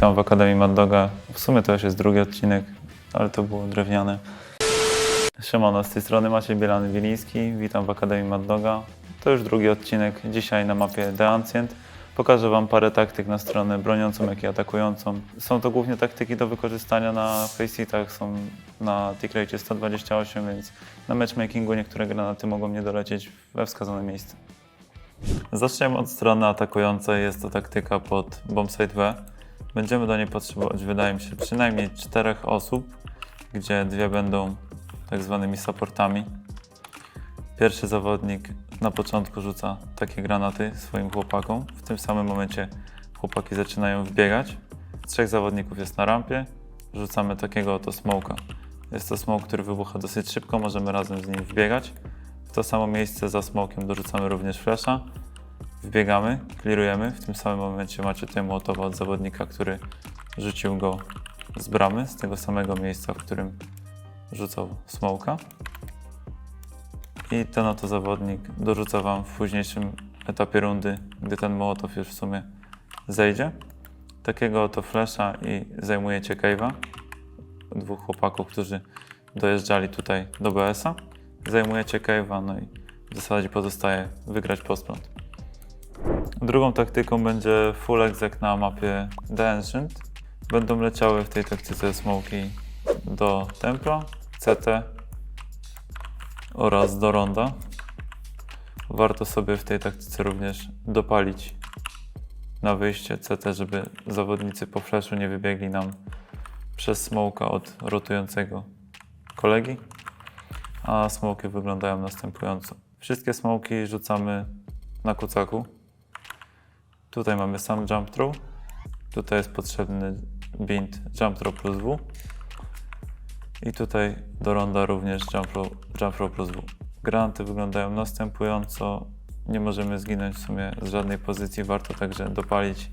Witam w Akademii Mad Doga. W sumie to już jest drugi odcinek, ale to było drewniane. Siemano, z tej strony Maciej Bielany-Wiliński. Witam w Akademii Mad Doga. To już drugi odcinek. Dzisiaj na mapie The Ancient. Pokażę Wam parę taktyk na stronę broniącą, jak i atakującą. Są to głównie taktyki do wykorzystania na faceitach, są na tick rate 128, więc na matchmakingu niektóre granaty mogą nie dolecieć we wskazane miejsce. Zaczniemy od strony atakującej. Jest to taktyka pod bombsite B. Będziemy do niej potrzebować, wydaje mi się, przynajmniej czterech osób, gdzie dwie będą tak zwanymi supportami. Pierwszy zawodnik na początku rzuca takie granaty swoim chłopakom. W tym samym momencie chłopaki zaczynają wbiegać. Trzech zawodników jest na rampie. Rzucamy takiego oto smoka. Jest to smoke, który wybucha dosyć szybko, możemy razem z nim wbiegać. W to samo miejsce za smokiem dorzucamy również flasha. Wbiegamy, clearujemy. W tym samym momencie macie tutaj mołotowa od zawodnika, który rzucił go z bramy, z tego samego miejsca, w którym rzucał smoka. I ten oto zawodnik dorzuca Wam w późniejszym etapie rundy, gdy ten mołotow już w sumie zejdzie. Takiego oto flasha i zajmujecie cave'a. Dwóch chłopaków, którzy dojeżdżali tutaj do BS-a. Zajmujecie cave'a, no i w zasadzie pozostaje wygrać postprąd. Drugą taktyką będzie full exec na mapie The Ancient. Będą leciały w tej taktyce smoki do Templa, CT oraz do Ronda. Warto sobie w tej taktyce również dopalić na wyjście CT, żeby zawodnicy po flashu nie wybiegli nam przez smoka od rotującego kolegi. A smoki wyglądają następująco. Wszystkie smoki rzucamy na kucaku. Tutaj mamy sam jump throw. Tutaj jest potrzebny bind jump throw plus W. I tutaj do ronda również jump throw, jump throw plus W. Granaty wyglądają następująco. Nie możemy zginąć w sumie z żadnej pozycji. Warto także dopalić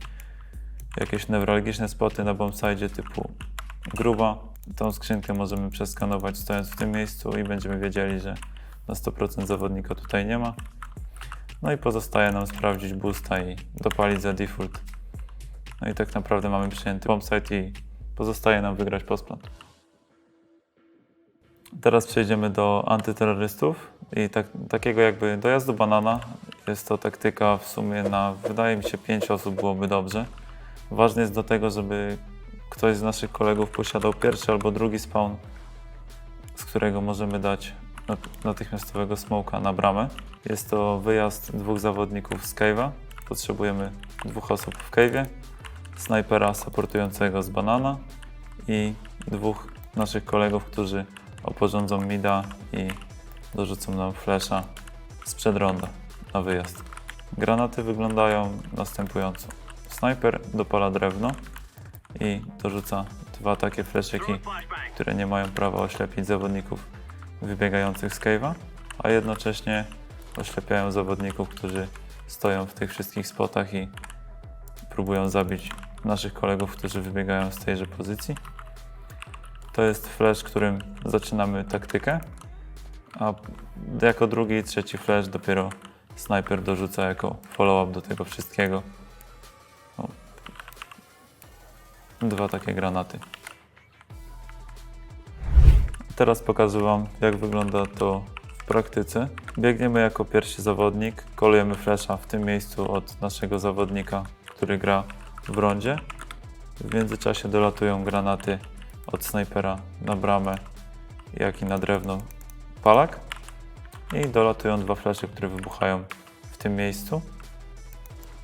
jakieś newralgiczne spoty na bombsite typu gruba. Tą skrzynkę możemy przeskanować stojąc w tym miejscu i będziemy wiedzieli, że na 100% zawodnika tutaj nie ma. No i pozostaje nam sprawdzić boosta i dopalić za default. No i tak naprawdę mamy przyjęty bombsite i pozostaje nam wygrać postplant. Teraz przejdziemy do antyterrorystów i tak, takiego jakby dojazdu banana. Jest to taktyka w sumie na, wydaje mi się, 5 osób byłoby dobrze. Ważne jest do tego, żeby ktoś z naszych kolegów posiadał pierwszy albo drugi spawn, z którego możemy dać natychmiastowego smoka na bramę. Jest to wyjazd dwóch zawodników z cave'a. Potrzebujemy dwóch osób w cave'ie, snajpera supportującego z banana i dwóch naszych kolegów, którzy oporządzą mida i dorzucą nam flasha sprzed ronda na wyjazd. Granaty wyglądają następująco. Snajper dopala drewno i dorzuca dwa takie flaszyki, które nie mają prawa oślepić zawodników wybiegających z cave'a, a jednocześnie oślepiają zawodników, którzy stoją w tych wszystkich spotach i próbują zabić naszych kolegów, którzy wybiegają z tejże pozycji. To jest flash, którym zaczynamy taktykę, a jako drugi i trzeci flash dopiero snajper dorzuca jako follow-up do tego wszystkiego. Dwa takie granaty. Teraz pokażę Wam, jak wygląda to w praktyce. Biegniemy jako pierwszy zawodnik, kolujemy flasha w tym miejscu od naszego zawodnika, który gra w rondzie. W międzyczasie dolatują granaty od snajpera na bramę, jak i na drewno palak. I dolatują dwa flesze, które wybuchają w tym miejscu.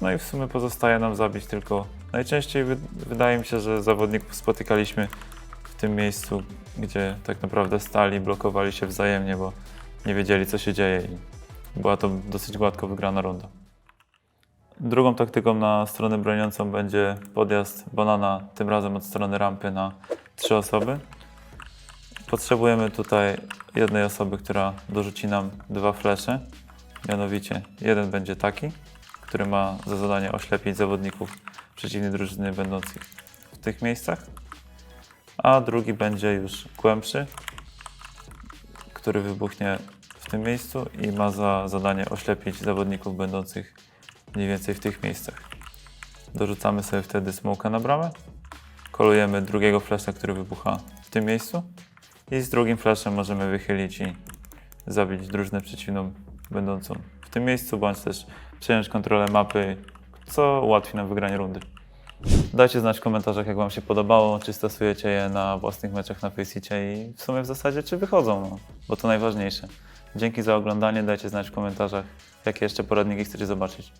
No i w sumie pozostaje nam zabić tylko. Najczęściej wy- wydaje mi się, że zawodników spotykaliśmy w tym miejscu, gdzie tak naprawdę stali, blokowali się wzajemnie, bo nie wiedzieli co się dzieje i była to dosyć gładko wygrana runda. Drugą taktyką na stronę broniącą będzie podjazd banana, tym razem od strony rampy na trzy osoby. Potrzebujemy tutaj jednej osoby, która dorzuci nam dwa flesze. Mianowicie jeden będzie taki, który ma za zadanie oślepić zawodników przeciwnej drużyny będących w tych miejscach. A drugi będzie już głębszy, który wybuchnie w tym miejscu i ma za zadanie oślepić zawodników będących mniej więcej w tych miejscach. Dorzucamy sobie wtedy smoka na bramę kolujemy drugiego flasha, który wybucha w tym miejscu i z drugim flashem możemy wychylić i zabić drużynę przeciwną będącą w tym miejscu, bądź też przejąć kontrolę mapy, co ułatwi nam wygranie rundy. Dajcie znać w komentarzach, jak Wam się podobało, czy stosujecie je na własnych meczach na Faceicie i w sumie w zasadzie, czy wychodzą, no, bo to najważniejsze. Dzięki za oglądanie, dajcie znać w komentarzach, jakie jeszcze poradniki chcecie zobaczyć.